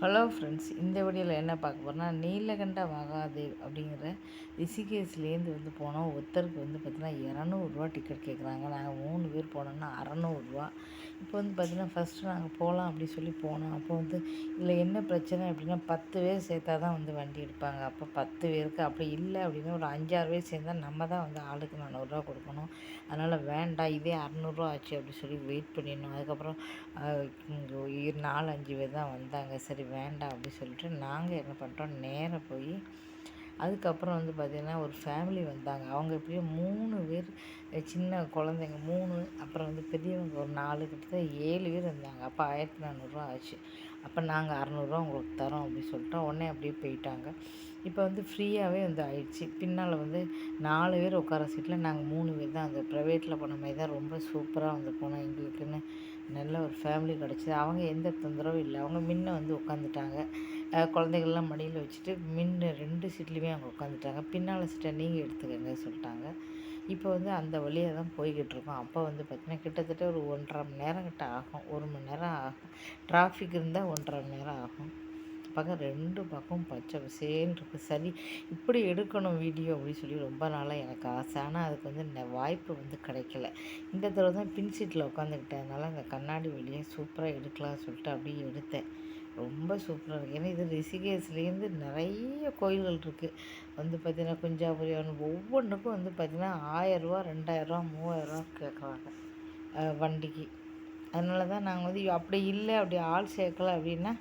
Hello friends இந்த வீடியோவில் என்ன பார்க்க போகிறோம்னா நீலகண்ட மகாதேவ் அப்படிங்கிற ரிஷிகேஷ்லேருந்து வந்து போனோம் ஒருத்தருக்கு வந்து பார்த்திங்கன்னா இரநூறுவா டிக்கெட் கேட்குறாங்க நாங்கள் மூணு பேர் போனோம்னா அறநூறுரூவா இப்போ வந்து பார்த்திங்கன்னா ஃபஸ்ட்டு நாங்கள் போகலாம் அப்படின்னு சொல்லி போனோம். அப்போ வந்து இதில் என்ன பிரச்சனை? அப்படின்னா பத்து பேர் சேர்த்தா தான் வந்து வண்டி எடுப்பாங்க. அப்போ பத்து பேருக்கு அப்படி இல்லை அப்படின்னா ஒரு அஞ்சாறு பேர் சேர்ந்தால் நம்ம தான் வந்து ஆளுக்கு நானூறுரூவா கொடுக்கணும். அதனால் வேண்டாம் இதே அறநூறுவா ஆச்சு அப்படின்னு சொல்லி வெயிட் பண்ணிடணும். அதுக்கப்புறம் நாலு அஞ்சு பேர் தான் வந்தாங்க. சரி வேண்டாம் அப்படின்னு சொல்லிட்டு நாங்கள் என்ன பண்ணுறோம் நேராக போய் அதுக்கப்புறம் வந்து பார்த்திங்கன்னா ஒரு ஃபேமிலி வந்தாங்க. அவங்க எப்படியும் மூணு பேர் சின்ன குழந்தைங்க மூணு அப்புறம் வந்து பெரியவங்க ஒரு நாலு கிட்ட ஏழு பேர் இருந்தாங்க. அப்போ ஆயிரத்தி நானூறுரூவா ஆச்சு. அப்போ நாங்கள் அறநூறுவா உங்களுக்கு தரோம் அப்படின்னு சொல்லிட்டோம் உடனே அப்படியே போயிட்டாங்க. இப்போ வந்து ஃப்ரீயாகவே வந்து ஆயிடுச்சு. பின்னால் வந்து நாலு பேர் உட்கார சீட்டில் நாங்கள் மூணு பேர் தான். அந்த ப்ரைவேட்டில் போன மாதிரி தான் ரொம்ப சூப்பராக வந்து போனோம். எங்களுக்குன்னு நல்ல ஒரு ஃபேமிலி கிடச்சிது. அவங்க எந்த தொந்தரவும் இல்லை. அவங்க முன்ன வந்து உட்காந்துட்டாங்க குழந்தைகள்லாம் மடியில் வச்சுட்டு முன்ன ரெண்டு சீட்லேயுமே அவங்க உட்காந்துட்டாங்க. பின்னால் சீட்டை நீங்கள் எடுத்துக்கங்க சொல்லிட்டாங்க. இப்போ வந்து அந்த வழியாக தான் போய்கிட்டு இருக்கோம். அப்போ வந்து பார்த்திங்கன்னா கிட்டத்தட்ட ஒரு ஒன்றரை மணி நேரம் கிட்ட ஆகும். ஒரு மணி நேரம் ஆகும். டிராஃபிக் இருந்தால் ஒன்றரை மணி நேரம் ஆகும். பக்கம் ரெண்டு பக்கம் பச்சை பசேன்னு இருக்குது சரி இப்படி எடுக்கணும் வீடியோ அப்படின்னு சொல்லி ரொம்ப நாளாக எனக்கு ஆசை. ஆனால் அதுக்கு வந்து இந்த வாய்ப்பு வந்து கிடைக்கல. இந்த தடவை தான் பின் சீட்டில் உட்காந்துக்கிட்டதுனால அந்த கண்ணாடி வெளியே சூப்பராக எடுக்கலாம்னு சொல்லிட்டு அப்படியே எடுத்தேன். ரொம்ப சூப்பராக இருக்குது ஏன்னா இது ரிஷிகேஷ்லேருந்து நிறைய கோயில்கள் இருக்குது வந்து பார்த்திங்கன்னா குஞ்சாபுரியான ஒவ்வொன்றுக்கும் வந்து பார்த்திங்கன்னா ஆயரூவா ரெண்டாயிரரூவா மூவாயிரரூவா கேட்குறாங்க. வண்டிக்கு. அதனால தான் நாங்கள் வந்து அப்படி இல்லை அப்படி ஆள் சேர்க்கலை அப்படின்னா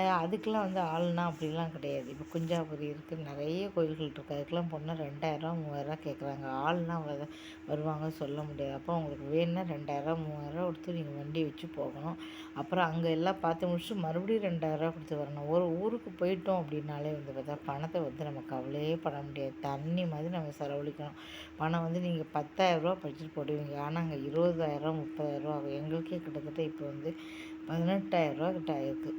அதுக்கெலாம் வந்து ஆள்னா அப்படிலாம் கிடையாது. இப்போ குஞ்சாபுரி இருக்குது நிறைய கோயில்கள் இருக்குது அதுக்கெலாம் போனால் ரெண்டாயிரரூவா மூவாயிரரூவா கேட்குறாங்க ஆள்னா வ வருவாங்க சொல்ல முடியாது. அப்போ உங்களுக்கு வேணும்னா ரெண்டாயிரரூவா மூவாயிரரூவா கொடுத்து நீங்கள் வண்டி வச்சு போகணும். அப்புறம் அங்கே எல்லாம் பார்த்து முடிச்சுட்டு மறுபடியும் ரெண்டாயிரரூவா கொடுத்து வரணும். ஒரு ஊருக்கு போயிட்டோம் அப்படின்னாலே வந்து பார்த்தா பணத்தை வந்து நம்ம கவலையே பட முடியாது. தண்ணி மாதிரி நம்ம செலவழிக்கணும். பணம் வந்து நீங்கள் பத்தாயிரரூவா படிச்சுட்டு போடுவீங்க. ஆனால் அங்கே இருபதாயிரரூவா முப்பதாயிரரூவா ஆகும். எங்களுக்கே கிட்டத்தட்ட இப்போ வந்து பதினெட்டாயிரரூவா கிட்ட ஆயிருக்கு.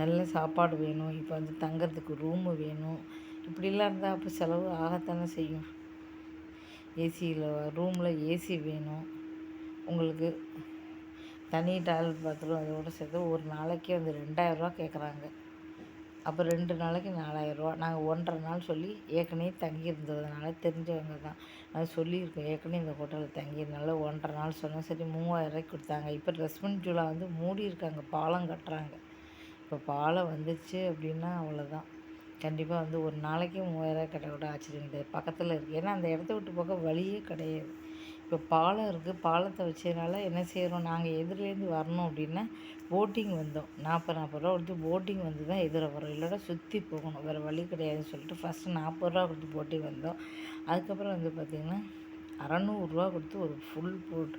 நல்ல சாப்பாடு வேணும். இப்போ வந்து தங்கிறதுக்கு ரூமு வேணும். இப்படிலாம் இருந்தால் அப்போ செலவு ஆகத்தானே செய்யும். ஏசியில் ரூமில் ஏசி வேணும். உங்களுக்கு தனி டாய்லெட் பாத்ரூம் அதோடு சேர்த்து ஒரு நாளைக்கு வந்து ரெண்டாயிரரூவா கேட்குறாங்க அப்போ ரெண்டு நாளைக்கு நாலாயிரரூவா நாங்கள் ஒன்றரை நாள் சொல்லி ஏற்கனவே தங்கியிருந்ததுனால தெரிஞ்சவங்க தான். நான் சொல்லியிருக்கோம் ஏற்கனவே இந்த ஹோட்டலில் தங்கியிருந்தனால ஒன்றரை நாள் சொன்னேன் சரி மூவாயிரரூவாய்க்கு கொடுத்தாங்க. இப்போ ரெஸ்மெண்ட் ஜூலா வந்து மூடி இருக்காங்க பாலம் கட்டுறாங்க. இப்போ பாலம் வந்துச்சு அப்படின்னா அவ்வளோதான். கண்டிப்பாக வந்து ஒரு நாளைக்கு மூவாயிரம் கட்ட கூட ஆச்சரியம் கிடையாது. பக்கத்தில் இருக்குது ஏன்னா அந்த இடத்த விட்டு போக வழியே கிடையாது. இப்போ பாலம் இருக்குது பாலத்தை வச்சதுனால என்ன செய்கிறோம் நாங்கள் எதிரிலேருந்து வரணும் அப்படின்னா போட்டிங் வந்தோம். நாற்பது நாற்பது ரூபா கொடுத்து போட்டிங் வந்து தான் எதிர வரோம். இல்லைனா சுற்றி போகணும். வேறு வழி கிடையாதுன்னு சொல்லிட்டு ஃபஸ்ட்டு நாற்பது ரூபா கொடுத்து போட்டிங் வந்தோம். அதுக்கப்புறம் வந்து பார்த்திங்கன்னா அறநூறுரூவா கொடுத்து ஒரு ஃபுல் போட்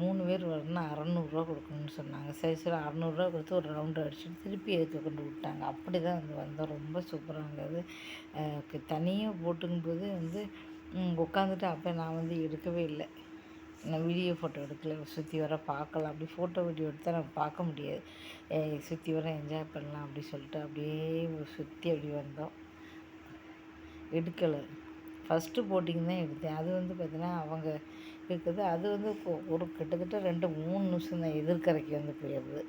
மூணு பேர் வரணும்னா அறநூறுரூவா கொடுக்கணும்னு சொன்னாங்க. சரி சரி அறநூறுரூவா கொடுத்து ஒரு ரவுண்டு அடிச்சுட்டு திருப்பி எடுத்து கொண்டு விட்டாங்க. அப்படி தான் வந்து வந்தோம். ரொம்ப சூப்பராக இருந்தது. தனியாக போட்டுங்கும்போது வந்து உட்காந்துட்டு அப்போ நான் வந்து எடுக்கவே இல்லை. நான் வீடியோ ஃபோட்டோ எடுக்கல. சுற்றி வர பார்க்கலாம் அப்படி ஃபோட்டோ வீடியோ எடுத்தால் நம்ம பார்க்க முடியாது. சுற்றி வர என்ஜாய் பண்ணலாம் அப்படி சொல்லிட்டு அப்படியே சுற்றி அப்படி வந்தோம். எடுக்கலை. ஃபஸ்ட்டு போட்டிங் தான் எடுத்தேன். அது வந்து பார்த்தீங்கன்னா அவங்க இருக்குது. அது வந்து ஒரு கிட்டத்தட்ட ரெண்டு மூணு நிமிஷம் தான் எதிர்கரைக்கு வந்து போயிடுது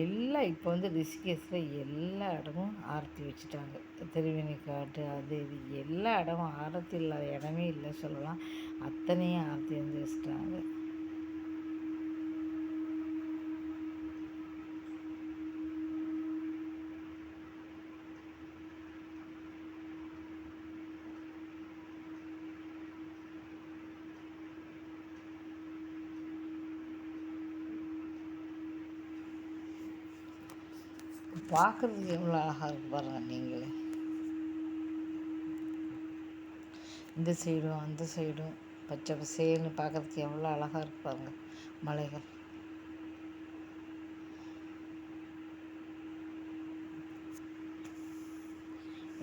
எல்லாம் இப்போ வந்து ரிஷிகேஸில் எல்லா இடமும் ஆரத்தி வச்சுட்டாங்க. திருவினை காட்டு அது இது எல்லா இடமும் ஆரத்தி இல்லாத இடமே இல்லை சொல்லலாம். அத்தனையும் ஆரத்தி வந்து வச்சுட்டாங்க. பார்க்குறதுக்கு எவ்வளோ அழகாக இருக்கு பாருங்கள் நீங்களே. இந்த சைடும் அந்த சைடும் பச்சை பசேல்னு பார்க்குறதுக்கு எவ்வளோ அழகாக இருக்கு பாருங்கள் மலைகள்.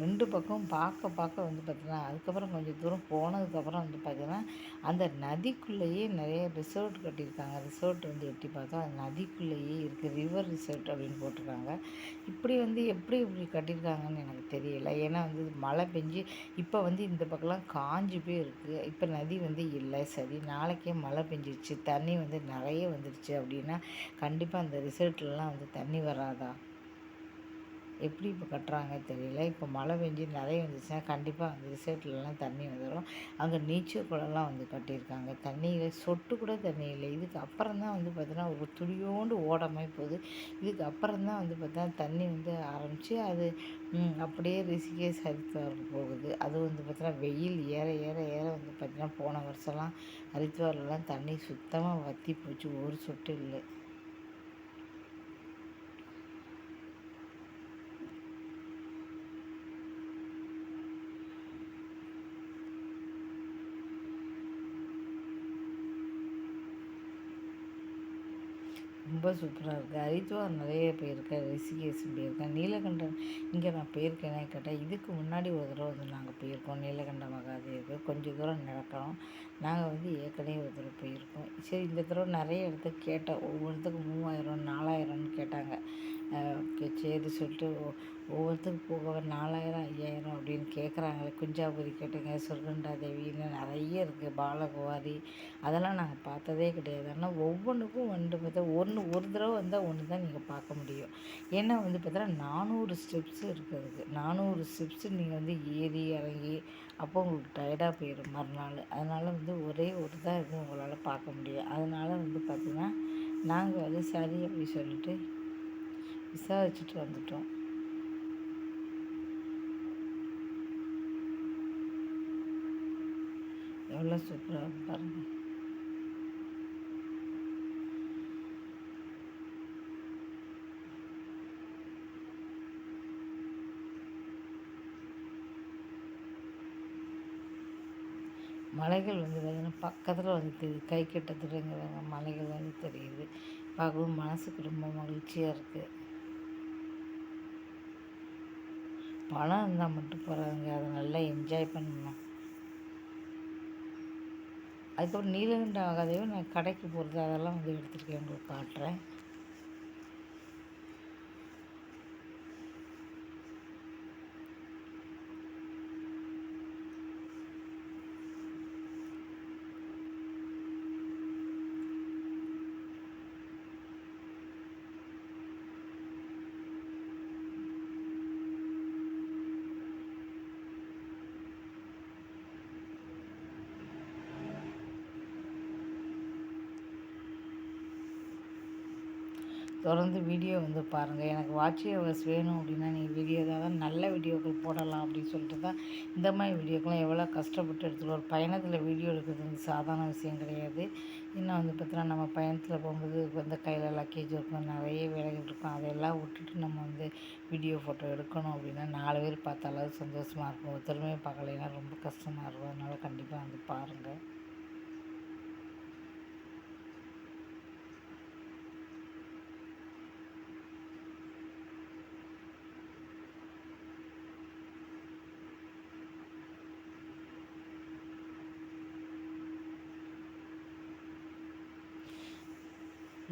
ரெண்டு பக்கம் பார்க்க பார்க்க வந்து பார்த்திங்கன்னா அதுக்கப்புறம் கொஞ்சம் தூரம் போனதுக்கப்புறம் வந்து பார்த்திங்கன்னா அந்த நதிக்குள்ளேயே நிறைய ரிசோர்ட் கட்டியிருக்காங்க. ரிசோர்ட் வந்து எட்டி பார்த்தோம் அது நதிக்குள்ளேயே இருக்குது ரிவர் ரிசோர்ட் அப்படின்னு போட்டிருக்காங்க. இப்படி வந்து எப்படி இப்படி கட்டியிருக்காங்கன்னு எனக்கு தெரியல. ஏன்னா வந்து மழை பெஞ்சு இப்போ வந்து இந்த பக்கம்லாம் காஞ்சி போய் இருக்குது இப்போ நதி வந்து இல்லை. சரி நாளைக்கே மழை பெஞ்சிருச்சு. தண்ணி வந்து நிறைய வந்துடுச்சு அப்படின்னா கண்டிப்பாக அந்த ரிசோர்ட்லலாம் வந்து தண்ணி வராதா? எப்படி இப்போ கட்டுறாங்க தெரியல. இப்போ மழை பெஞ்சு நிறைய வந்துச்சுன்னா கண்டிப்பாக அந்த ரிசர்ட்லலாம் தண்ணி வந்துடும் அங்கே நீச்சல் குளம்லாம் வந்து கட்டியிருக்காங்க. தண்ணியில் சொட்டு கூட தண்ணி இல்லை. இதுக்கு அப்புறம் தான் வந்து பார்த்தீங்கன்னா ஒரு துளியோண்டு ஓடமாய் போகுது. இதுக்கு அப்புறம் தான் வந்து பார்த்தீங்கன்னா தண்ணி வந்து ஆரம்பித்து அது அப்படியே ரிஷிகேஷ் ஹரித்வாருக்கு போகுது. அது வந்து பார்த்தீங்கன்னா வெயில் ஏற ஏற ஏற வந்து பார்த்தீங்கன்னா போன வருஷம்லாம் ஹரித்வார்லாம் தண்ணி சுத்தமாக வற்றி போச்சு. ஒரு சொட்டு இல்லை. ரொம்ப சூப்பராக இருக்குது ஹரித்வார் நிறைய போயிருக்கேன் ரிஷிகேஷ் போயிருக்கேன் நீலகண்டன் இங்கே நான் போயிருக்கேனே கேட்டால் இதுக்கு முன்னாடி ஒரு தடவை வந்து நாங்கள் போயிருக்கோம். நீலகண்ட மகாதேவுக்கு கொஞ்சம் தூரம் நடக்கிறோம் நாங்கள் வந்து ஏற்கனவே ஒரு தடவை போயிருக்கோம். சரி இந்த தடவை நிறைய இடத்துக்கு கேட்டோம் ஒவ்வொருத்துக்கு மூவாயிரம் நாலாயிரம்னு கேட்டாங்க. சரி சொல்லிட்டு ஒவ்வொருத்தருக்கும் போக நாலாயிரம் ஐயாயிரம் அப்படின்னு கேட்குறாங்களே குஞ்சாபுரி கேட்டுங்க சொர்கண்டா தேவின்னு நிறைய இருக்குது பாலகுவாரி அதெல்லாம் நாங்கள் பார்த்ததே கிடையாது. ஆனால் ஒவ்வொன்றுக்கும் வந்து பார்த்தா ஒன்று ஒரு தடவை வந்தால் ஒன்று தான் நீங்கள் பார்க்க முடியும். ஏன்னா வந்து பார்த்தா நானூறு ஸ்டெப்ஸ் இருக்கிறதுக்கு நானூறு ஸ்டெப்ஸு நீங்கள் வந்து ஏறி இறங்கி அப்போ உங்களுக்கு டயர்டாக போயிடும் மறுநாள். அதனால் வந்து ஒரே ஒரு தான் இருக்கும் உங்களால் பார்க்க முடியும் அதனால் வந்து பார்த்திங்கன்னா நாங்கள் வந்து சரி அப்படி சொல்லிட்டு விசாரிச்சுட்டு வந்துட்டோம். எவ்வளோ சூப்பராக பாருங்கள் மலைகள் வந்து பார்த்திங்கன்னா பக்கத்தில் வந்து தெரியுது. கை கட்டத்துலங்கிறாங்க மலைகள் வந்து தெரியுது. பார்க்கவும் மனசுக்கு ரொம்ப மகிழ்ச்சியாக இருக்குது பணம் இருந்தால் மட்டும் போகிறாங்க அதை நல்லா என்ஜாய் பண்ணணும். அதுக்கப்புறம் நீலகண்ட ஆகாதவே நான் கடைக்கு போகிறது அதெல்லாம் வந்து எடுத்துருக்கேன் உங்களுக்கு காட்டுறேன். தொடர்ந்து வீடியோ வந்து பாருங்கள் எனக்கு வாட்ச் ஹவர்ஸ் வேணும் அப்படின்னா நீங்கள் வீடியோ தான் நல்ல வீடியோக்கள் போடலாம் அப்படின்னு சொல்லிட்டு தான் இந்த மாதிரி வீடியோக்கெலாம் எவ்வளோ கஷ்டப்பட்டு எடுத்துகிட்டு ஒரு பயணத்தில் வீடியோ எடுக்கிறது வந்து சாதாரண விஷயம் கிடையாது. இன்னும் வந்து பார்த்தீங்கன்னா நம்ம பயணத்தில் போகும்போது வந்து கையில் லக்கேஜ் இருக்கும். நிறைய வேலைகள் இருக்கும். அதையெல்லாம் விட்டுட்டு நம்ம வந்து வீடியோ ஃபோட்டோ எடுக்கணும் அப்படின்னா நாலு பேர் பார்த்தாலும் சந்தோஷமாக இருக்கும். ஒருத்தருமே பார்க்கலைன்னா ரொம்ப கஷ்டமாக இருக்கும். அதனால் கண்டிப்பாக வந்து பாருங்கள்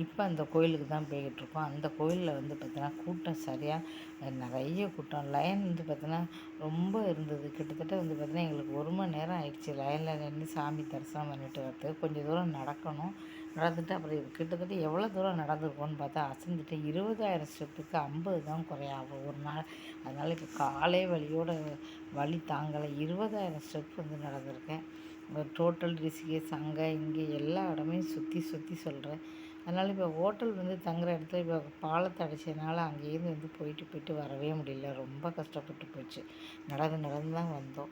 இப்போ அந்த கோயிலுக்கு தான் போய்கிட்ருக்கோம் அந்த கோயிலில் வந்து பார்த்தீங்கன்னா கூட்டம் சரியாக நிறைய கூட்டம். லைன் வந்து பார்த்தீங்கன்னா ரொம்ப இருந்தது. கிட்டத்தட்ட வந்து பார்த்தீங்கன்னா எங்களுக்கு ஒரு மணி நேரம் ஆயிடுச்சு. லைனில் நின்று சாமி தரிசனம் பண்ணிட்டு வரது கொஞ்சம் தூரம் நடக்கணும். நடந்துட்டு அப்புறம் கிட்டத்தட்ட எவ்வளோ தூரம் நடந்திருக்கோன்னு பார்த்தா அசந்துட்டு இருபதாயிரம் ஸ்டெப்புக்கு ஐம்பது தான் குறையாகும். ஒரு நாள். அதனால் இப்போ காலை வழியோட வழி தாங்கலை. இருபதாயிரம் ஸ்டெப் வந்து நடந்திருக்கேன் டோட்டல் ரிசிகேஸ் அங்கே இங்கே எல்லா இடமே சுற்றி சுற்றி சொல்கிறேன் அதனால் இப்போ ஹோட்டல் வந்து தங்குற இடத்துல இப்போ பாலத்தை அடைச்சதுனால அங்கேயிருந்து வந்து போயிட்டு போயிட்டு வரவே முடியல. ரொம்ப கஷ்டப்பட்டு போச்சு. நடந்து நடந்து தான் வந்தோம்.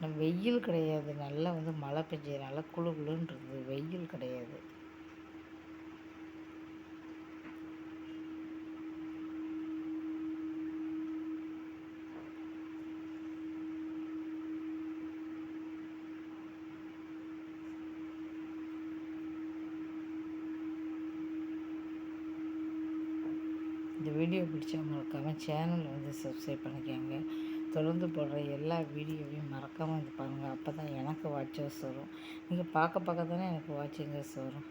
நம்ம வெயில் கிடையாது. நல்லா வந்து மழை பெஞ்சதுனால குழு குழுன்றது வெயில் கிடையாது. இந்த வீடியோ பிடிச்சா மறக்காமல் சேனல் வந்து சப்ஸ்கிரைப் பண்ணிக்கோங்க. தொடர்ந்து போடுற எல்லா வீடியோவையும் மறக்காமல் இது பாருங்கள் அப்போ தான் எனக்கு வாட்சர்ஸ் வரும். நீங்கள் பார்க்க பார்க்க தானே எனக்கு வாட்சிங்கர்ஸ் வரும்.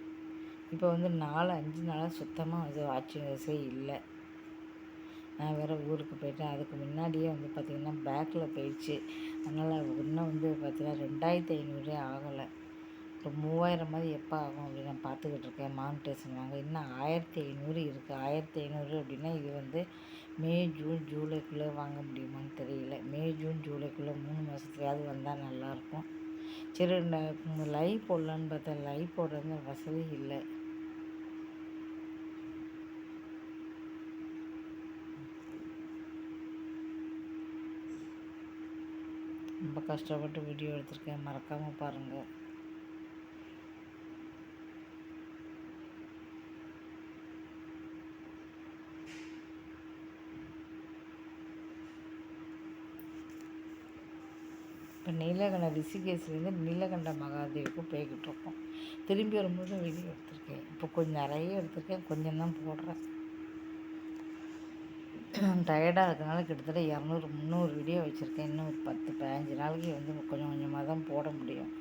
இப்போ வந்து நாலு அஞ்சு நாளாக சுத்தமாக வந்து வாட்சிங்கர்ஸே இல்லை. நான் வேறு ஊருக்கு போயிட்டேன். அதுக்கு முன்னாடியே வந்து பார்த்திங்கன்னா பேக்கில் போயிடுச்சு. அதனால் இன்னும் வந்து பார்த்திங்கன்னா ரெண்டாயிரத்தி ஐநூறே ஆகலை. இப்போ மூவாயிரம் மாதிரி எப்போ ஆகும் அப்படின்னு நான் பார்த்துக்கிட்டு இருக்கேன். மானிட்டேஷன் வாங்க. இன்னும் ஆயிரத்தி ஐநூறு இருக்குது ஆயிரத்தி ஐநூறு அப்படின்னா இது வந்து மே ஜூன் ஜூலைக்குள்ளே வாங்க முடியுமான்னு தெரியல. மே ஜூன் ஜூலைக்குள்ளே மூணு மாதத்துலையாவது வந்தால் நல்லாயிருக்கும். சரி இந்த லைவ் போடலான்னு பார்த்தா லைவ் போடுறது வசதி இல்லை. ரொம்ப கஷ்டப்பட்டு வீடியோ எடுத்திருக்கேன். மறக்காமல் பாருங்கள் இப்போ நீலகண்ட ரிஷிகேஷ்லேருந்து நீலகண்ட மகாதேவுக்கு போய்கிட்டு இருக்கோம். திரும்பி வரும்போது வீடியோ எடுத்திருக்கேன். இப்போ கொஞ்சம் நிறைய எடுத்திருக்கேன். கொஞ்சம் தான் போடுறேன். டயர்டாக இருக்கிறனால கிட்டத்தட்ட இரநூறு முந்நூறு வீடியோ வச்சுருக்கேன். இன்னும் ஒரு பத்து பதினஞ்சு நாளைக்கு வந்து கொஞ்சம் கொஞ்சமாக தான் போட முடியும்.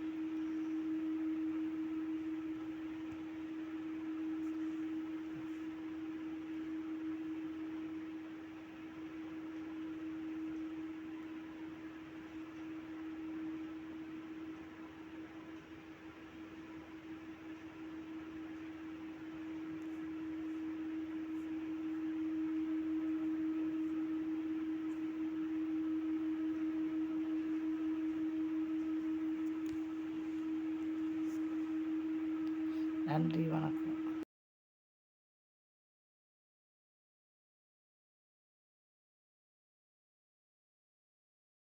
நன்றி வணக்கம்